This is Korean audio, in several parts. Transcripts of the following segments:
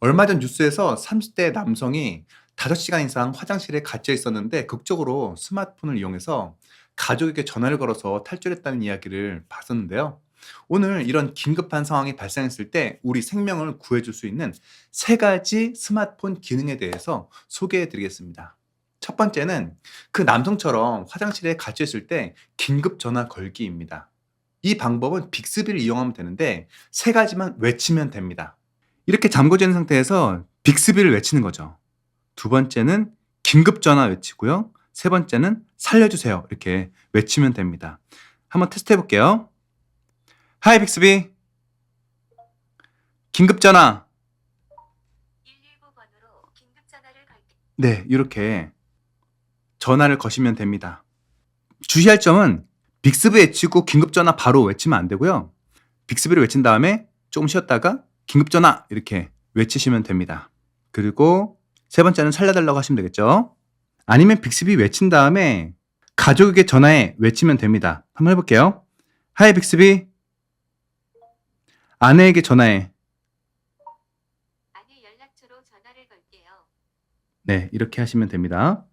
얼마 전 뉴스에서 30대 남성이 5시간 이상 화장실에 갇혀 있었는데 극적으로 스마트폰을 이용해서 가족에게 전화를 걸어서 탈출했다는 이야기를 봤었는데요. 오늘 이런 긴급한 상황이 발생했을 때 우리 생명을 구해줄 수 있는 세 가지 스마트폰 기능에 대해서 소개해 드리겠습니다. 첫 번째는 그 남성처럼 화장실에 갇혀 있을 때 긴급 전화 걸기입니다. 이 방법은 빅스비를 이용하면 되는데 세 가지만 외치면 됩니다. 이렇게 있는 상태에서 빅스비를 외치는 거죠. 두 번째는 긴급 전화 외치고요. 세 번째는 살려주세요. 이렇게 외치면 됩니다. 한번 테스트 해볼게요. 하이 빅스비. 긴급 전화. 119번으로 긴급 전화를 걸게. 네, 이렇게 전화를 거시면 됩니다. 주의할 점은 빅스비 외치고 긴급 전화 바로 외치면 안 되고요. 빅스비를 외친 다음에 조금 쉬었다가 긴급 전화 이렇게 외치시면 됩니다. 그리고 세 번째는 살려달라고 하시면 되겠죠. 아니면 빅스비 외친 다음에 가족에게 전화해 외치면 됩니다. 한번 해볼게요. 하이 빅스비. 아내에게 전화해. 아내 연락처로 전화를 걸게요. 네, 이렇게 하시면 됩니다.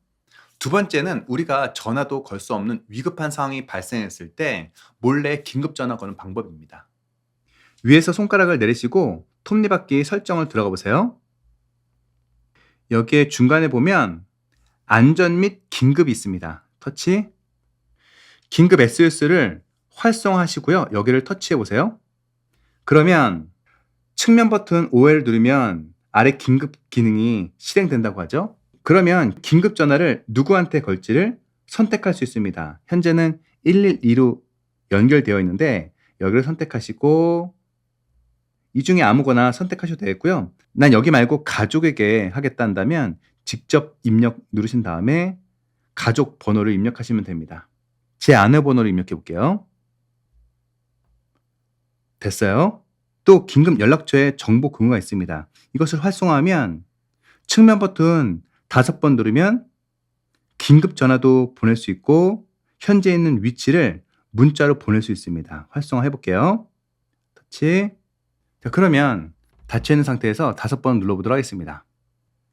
두 번째는 우리가 전화도 걸 수 없는 위급한 상황이 발생했을 때 몰래 긴급 전화 거는 방법입니다. 위에서 손가락을 내리시고 톱니바퀴 설정을 들어가 보세요. 여기에 중간에 보면 안전 및 긴급이 있습니다. 터치. 긴급 SOS를 활성화하시고요. 여기를 터치해 보세요. 그러면 측면 버튼 OL 누르면 아래 긴급 기능이 실행된다고 하죠. 그러면 긴급 전화를 누구한테 걸지를 선택할 수 있습니다. 현재는 112로 연결되어 있는데 여기를 선택하시고 이 중에 아무거나 선택하셔도 되겠고요. 난 여기 말고 가족에게 하겠다 한다면 직접 입력 누르신 다음에 가족 번호를 입력하시면 됩니다. 제 아내 번호를 입력해 볼게요. 됐어요. 또 긴급 연락처에 정보 공유가 있습니다. 이것을 활성화하면 측면 버튼 다섯 번 누르면 긴급 전화도 보낼 수 있고 현재 있는 위치를 문자로 보낼 수 있습니다. 활성화 해볼게요. 터치. 자, 그러면 닫혀 있는 상태에서 다섯 번 눌러보도록 하겠습니다.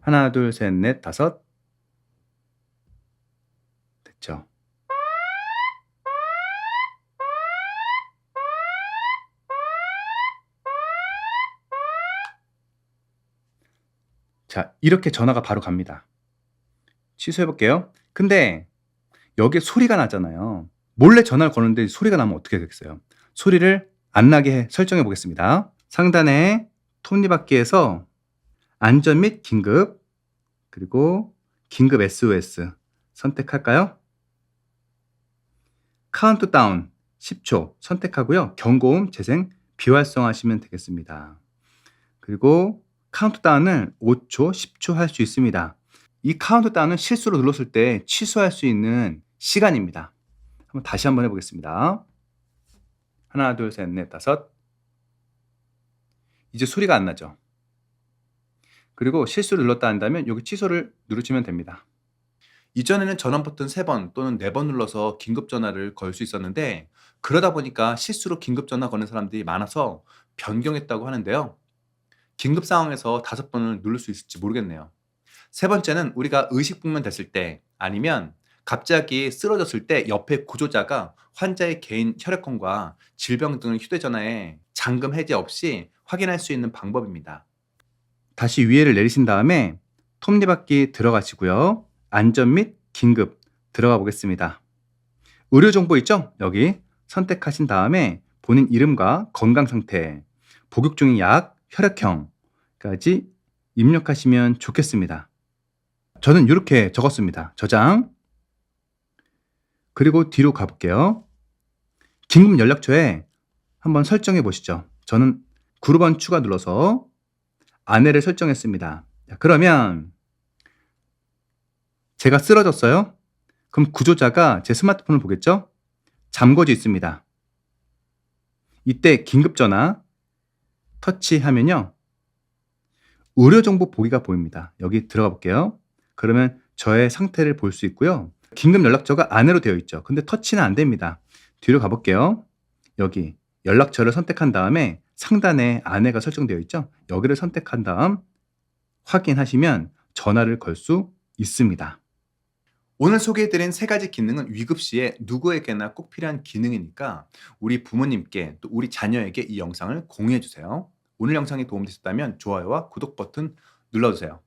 하나, 둘, 셋, 넷, 다섯. 됐죠. 자, 이렇게 전화가 바로 갑니다. 취소해 볼게요. 근데 여기에 소리가 나잖아요. 몰래 전화를 거는데 소리가 나면 어떻게 되겠어요? 소리를 안 나게 해- 설정해 보겠습니다. 상단에 톱니바퀴에서 안전 및 긴급 그리고 긴급 SOS 선택할까요? 카운트다운 10초 선택하고요. 경고음 재생 비활성화하시면 되겠습니다. 그리고 카운트다운을 5초, 10초 할 수 있습니다. 이 카운트다운은 실수로 눌렀을 때 취소할 수 있는 시간입니다. 한번 다시 한번 해보겠습니다. 하나, 둘, 셋, 넷, 다섯. 이제 소리가 안 나죠. 그리고 실수를 눌렀다 한다면 여기 취소를 누르시면 됩니다. 이전에는 전원 버튼 3번 또는 4번 눌러서 긴급 전화를 걸 수 있었는데 그러다 보니까 실수로 긴급 전화 거는 사람들이 많아서 변경했다고 하는데요. 긴급 상황에서 다섯 번을 누를 수 있을지 모르겠네요. 세 번째는 우리가 의식불명 됐을 때 아니면 갑자기 쓰러졌을 때 옆에 구조자가 환자의 개인 혈액형과 질병 등을 휴대전화에 잠금 해제 없이 확인할 수 있는 방법입니다. 다시 위에를 내리신 다음에 톱니바퀴 들어가시고요. 안전 및 긴급 들어가 보겠습니다. 의료 정보 있죠? 여기 선택하신 다음에 본인 이름과 건강 상태, 복용 중인 약, 혈액형까지 입력하시면 좋겠습니다. 저는 이렇게 적었습니다. 저장. 그리고 뒤로 가볼게요. 긴급 연락처에 한번 설정해 보시죠. 저는 그룹원 추가 눌러서 아내를 설정했습니다. 자, 그러면 제가 쓰러졌어요. 그럼 구조자가 제 스마트폰을 보겠죠? 잠궈져 있습니다. 이때 긴급 전화 터치하면요. 의료 정보 보기가 보입니다. 여기 들어가 볼게요. 그러면 저의 상태를 볼 수 있고요. 긴급 연락처가 아내로 되어 있죠. 근데 터치는 안 됩니다. 뒤로 가볼게요. 여기 연락처를 선택한 다음에 상단에 아내가 설정되어 있죠. 여기를 선택한 다음 확인하시면 전화를 걸 수 있습니다. 오늘 소개해드린 세 가지 기능은 위급 시에 누구에게나 꼭 필요한 기능이니까 우리 부모님께 또 우리 자녀에게 이 영상을 공유해 주세요. 오늘 영상이 도움되셨다면 좋아요와 구독 버튼 눌러주세요.